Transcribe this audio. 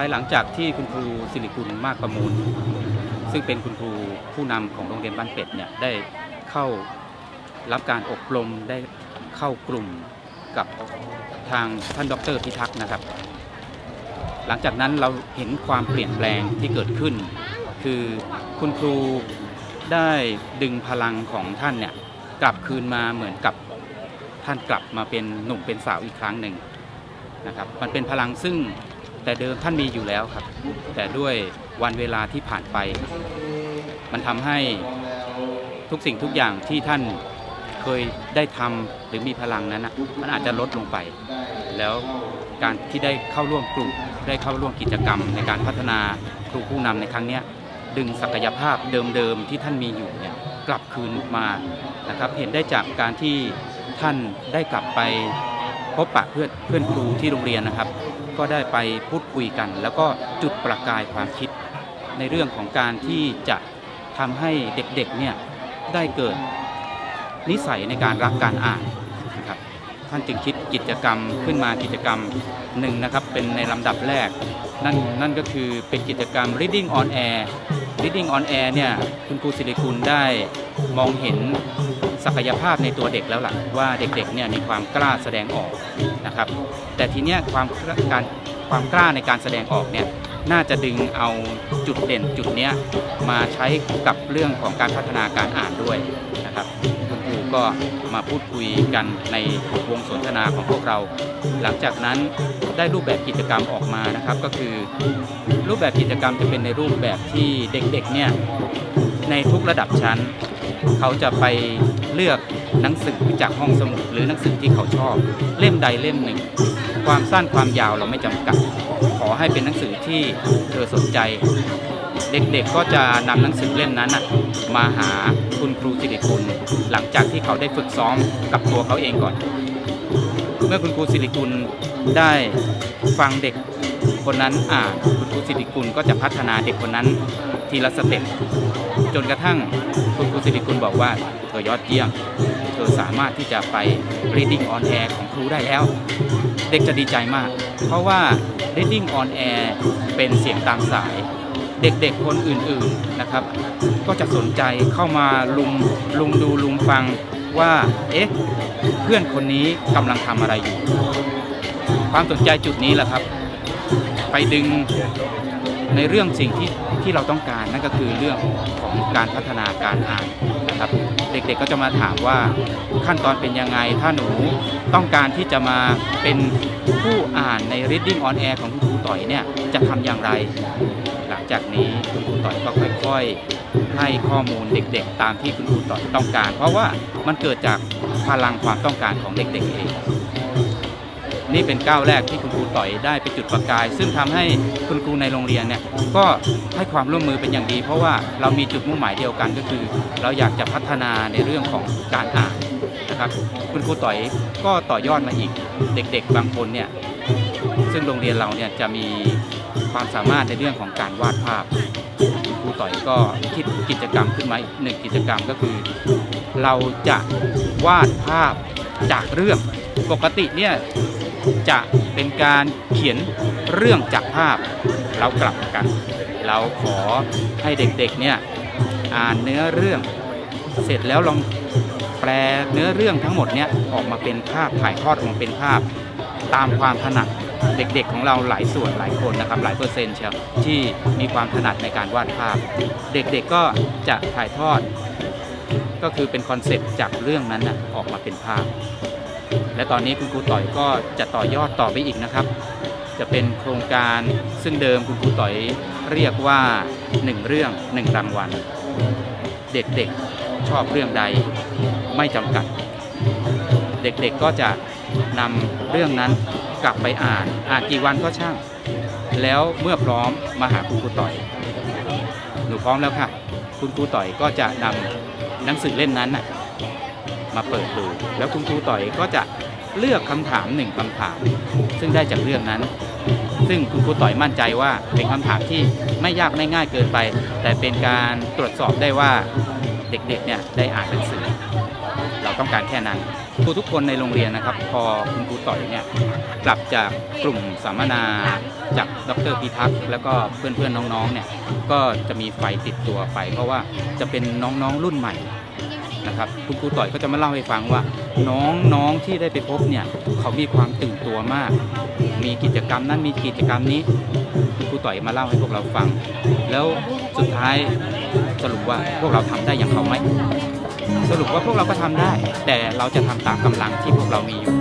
ายหลังจากที่คุณครูสิริกุลมากประมูล ซึ่งเป็นคุณครูผู้นำของโรงเรียนบ้านเป็ดเนี่ยได้เข้ารับการอบรมได้เข้ากลุ่มกับทางท่านดรพิทักษ์นะครับ หลังจากนั้นเราเห็นความเปลี่ยนแปลงที่เกิดขึ้น คือคุณครูได้ดึงพลังของท่านเนี่ยกลับคืนมาเหมือนกับท่านกลับมาเป็นหนุ่มเป็นสาวอีกครั้งหนึ่งนะครับ มันเป็นพลังซึ่ง แต่เดิมท่านมีอยู่แล้วครับ แต่ด้วยวันเวลาที่ผ่านไป มันทำให้ทุกสิ่งทุกอย่างที่ท่านเคยได้ทำหรือมีพลังนั้นนะมันอาจจะลดลงไป แล้วการที่ได้เข้าร่วมกลุ่มได้เข้าร่วมกิจกรรม ในการพัฒนาครูผู้นำในครั้งนี้ดึงศักยภาพเดิมๆที่ท่านมีอยู่เนี่ยกลับคืนมานะครับเห็นได้จากการที่ท่านได้กลับไปพบปะเพื่อนเพื่อนครูที่โรงเรียนนะครับ ก็ได้ไปพูดคุยกัน แล้วก็จุดประกายความคิด ในเรื่องของการที่จะทำให้เด็กๆเนี่ยได้เกิดนิสัยในการรักการอ่านนะครับท่านจึงคิดกิจกรรมขึ้นมากิจกรรมหนึ่งนะครับเป็นในลำดับแรกนั่นนั่นก็คือเป็นกิจกรรม reading on air reading on air เนี่ยคุณครูสิริกุลได้มองเห็น ศักยภาพในตัวเด็กแล้วล่ะว่าเด็กๆเนี่ยมีความกล้าแสดงออกนะครับ แต่ทีเนี้ยความการความกล้าในการแสดงออกเนี่ยน่าจะดึงเอาจุดเด่นจุดเนี้ยมาใช้กับเรื่องของการพัฒนาการอ่านด้วยนะครับคุณครูก็มาพูดคุยกันในวงสนทนาของพวกเรา หลังจากนั้นได้รูปแบบกิจกรรมออกมานะครับ ก็คือรูปแบบกิจกรรมจะเป็นในรูปแบบที่เด็กๆเนี่ยในทุกระดับชั้น เขาจะไป เลือกหนังสือจากห้องสมุดหรือหนังสือที่เขาชอบ เล่มใดเล่มหนึ่ง ความสั้นความยาวเราไม่จำกัด ขอให้เป็นหนังสือที่เธอสนใจ เด็กๆก็จะนำหนังสือเล่มนั้นมาหาคุณครูสิริกุลหลังจากที่เขาได้ฝึกซ้อมกับตัวเขาเองก่อน เมื่อคุณครูสิริกุลได้ฟังเด็กคนนั้นอ่านคุณครูสิริกุลก็จะพัฒนาเด็กคนนั้นทีละสเต็ป จนกระทั่งคุณครูสิริกุลบอกว่าเธอยอดเยี่ยม เธอสามารถที่จะไป reading on air ของครูได้แล้ว เด็กจะดีใจมาก เพราะว่า reading on air เป็นเสียงตามสาย เด็กๆคนอื่นๆนะครับ ก็จะสนใจเข้ามาลุมลุมดูลุมฟังว่าเอ๊ะเพื่อนคนนี้กำลังทำอะไรอยู่ ความสนใจจุดนี้แหละครับ ไปดึง ในเรื่องสิ่งที่ที่เราต้องการนั่นก็คือเรื่องของการพัฒนาการอ่านนะครับเด็กๆก็จะมาถามว่าขั้นตอนเป็นยังไงถ้าหนูต้องการที่จะมาเป็นผู้อ่านใน reading on air ของคุณครูต่อยเนี่ยจะทำอย่างไร หลังจากนี้คุณครูต่อยก็ค่อยๆ ให้ข้อมูลเด็กๆ ตามที่คุณครูต่อยต้องการ เพราะว่ามันเกิดจากพลังความต้องการของเด็กๆเอง นี่เป็นก้าวแรกที่คุณครูต่อยได้ไปจุดประกาย ซึ่งทำให้คุณครูในโรงเรียนเนี่ยก็ให้ความร่วมมือเป็นอย่างดี เพราะว่าเรามีจุดมุ่งหมายเดียวกันก็คือ เราอยากจะพัฒนาในเรื่องของการอ่านนะครับคุณครูต่อยก็ต่อยอดมาอีกเด็ก ๆ บางคนเนี่ยซึ่งโรงเรียนเราเนี่ยจะมีความสามารถในเรื่องของการวาดภาพคุณครูต่อยก็คิดกิจกรรมขึ้นมาอีกหนึ่งกิจกรรมก็คือ เราจะวาดภาพจากเรื่องปกติเนี่ย จะเป็นการเขียนเรื่องจากภาพเรากลับกัน เราขอให้เด็กๆเนี่ยอ่านเนื้อเรื่อง เสร็จแล้วลองแปลเนื้อเรื่องทั้งหมดเนี่ยออกมาเป็นภาพถ่ายทอดออกมาเป็นภาพตามความถนัดเด็กๆของเราหลายส่วนหลายคนนะครับหลายเปอร์เซ็นต์เชียวที่มีความถนัดในการวาดภาพ เด็กๆก็จะถ่ายทอด ก็คือเป็นคอนเซปต์จากเรื่องนั้นนะออกมาเป็นภาพ และตอนนี้คุณครูต่อยก็จะต่อยอดต่อไปอีกนะครับ จะเป็นโครงการซึ่งเดิมคุณครูต่อยเรียกว่าหนึ่งเรื่องหนึ่งรางวัล เด็กๆชอบเรื่องใดไม่จำกัด เด็กๆก็จะนำเรื่องนั้นกลับไปอ่านอ่านกี่วันก็ช่าง แล้วเมื่อพร้อมมาหาคุณครูต่อย หนูพร้อมแล้วค่ะ คุณครูต่อยก็จะนำหนังสือเล่มนั้นน่ะ มาเปิดดู แล้วคุณครูต่อยก็จะเลือกคำถามหนึ่งคำถาม ซึ่งได้จากเรื่องนั้น ซึ่งคุณครูต่อยมั่นใจว่าเป็นคำถามที่ไม่ยากไม่ง่ายเกินไป แต่เป็นการตรวจสอบได้ว่าเด็กๆเนี่ยได้อ่านหนังสือ เราต้องการแค่นั้นครูทุกคนในโรงเรียนนะครับ พอคุณครูต่อยเนี่ยกลับจากกลุ่มสัมมนาจากดรพิทักษ์แล้วก็เพื่อนๆน้องๆเนี่ยก็จะมีไฟติดตัวไป เพราะว่าจะเป็นน้องๆรุ่นใหม่ นะครับคุณครูต่อยก็จะมาเล่าให้ฟังว่าน้องๆที่ได้ไปพบเนี่ยเขามีความตื่นตัวมาก มีกิจกรรมนั้นมีกิจกรรมนี้คุณครูต่อยมาเล่าให้พวกเราฟัง แล้วสุดท้ายสรุปว่าพวกเราทำได้อย่างเขาไหมสรุปว่าพวกเราก็ทำได้ แต่เราจะทำตามกำลังที่พวกเรามีอยู่